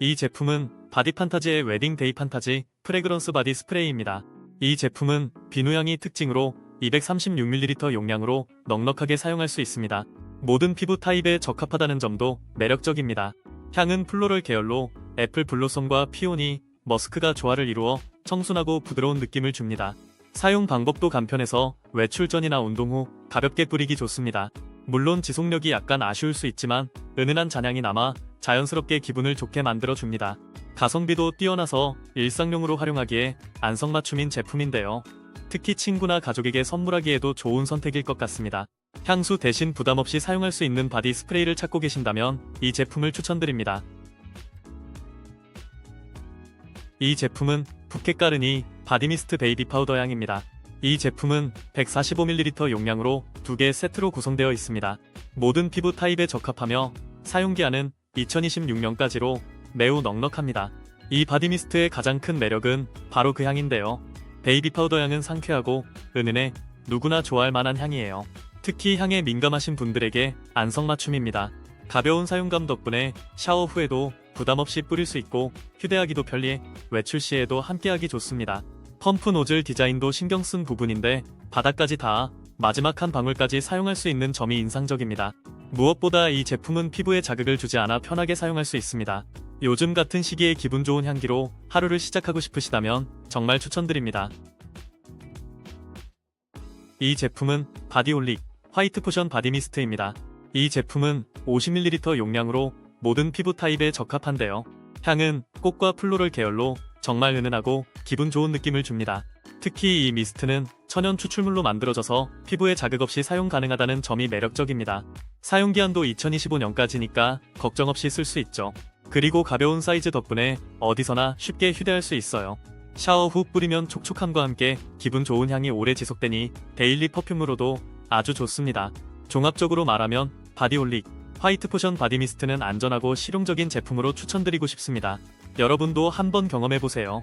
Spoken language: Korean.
이 제품은 바디 판타지의 웨딩 데이 판타지 프레그런스 바디 스프레이입니다. 이 제품은 비누향이 특징으로 236ml 용량으로 넉넉하게 사용할 수 있습니다. 모든 피부 타입에 적합하다는 점도 매력적입니다. 향은 플로럴 계열로 애플 블로썸과 피오니, 머스크가 조화를 이루어 청순하고 부드러운 느낌을 줍니다. 사용 방법도 간편해서 외출 전이나 운동 후 가볍게 뿌리기 좋습니다. 물론 지속력이 약간 아쉬울 수 있지만 은은한 잔향이 남아 자연스럽게 기분을 좋게 만들어 줍니다. 가성비도 뛰어나서 일상용으로 활용하기에 안성맞춤인 제품인데요. 특히 친구나 가족에게 선물하기에도 좋은 선택일 것 같습니다. 향수 대신 부담 없이 사용할 수 있는 바디 스프레이를 찾고 계신다면 이 제품을 추천드립니다. 이 제품은 푸켓 가르니 바디미스트 베이비 파우더 향입니다. 이 제품은 145ml 용량으로 두개 세트로 구성되어 있습니다. 모든 피부 타입에 적합하며 사용기한은 2026년까지로 매우 넉넉합니다. 이 바디미스트의 가장 큰 매력은 바로 그 향인데요. 베이비 파우더 향은 상쾌하고 은은해 누구나 좋아할 만한 향이에요. 특히 향에 민감하신 분들에게 안성맞춤입니다. 가벼운 사용감 덕분에 샤워 후에도 부담 없이 뿌릴 수 있고 휴대하기도 편리해 외출 시에도 함께하기 좋습니다. 펌프 노즐 디자인도 신경 쓴 부분인데 바닥까지 닿아 마지막 한 방울까지 사용할 수 있는 점이 인상적입니다. 무엇보다 이 제품은 피부에 자극을 주지 않아 편하게 사용할 수 있습니다. 요즘 같은 시기에 기분 좋은 향기로 하루를 시작하고 싶으시다면 정말 추천드립니다. 이 제품은 바디올릭 화이트 포션 바디 미스트입니다. 이 제품은 50ml 용량으로 모든 피부 타입에 적합한데요. 향은 꽃과 플로럴 계열로 정말 은은하고 기분 좋은 느낌을 줍니다. 특히 이 미스트는 천연 추출물로 만들어져서 피부에 자극 없이 사용 가능하다는 점이 매력적입니다. 사용 기한도 2025년까지니까 걱정 없이 쓸 수 있죠. 그리고 가벼운 사이즈 덕분에 어디서나 쉽게 휴대할 수 있어요. 샤워 후 뿌리면 촉촉함과 함께 기분 좋은 향이 오래 지속되니 데일리 퍼퓸으로도 아주 좋습니다. 종합적으로 말하면 바디올릭 화이트 포션 바디 미스트는 안전하고 실용적인 제품으로 추천드리고 싶습니다. 여러분도 한번 경험해보세요.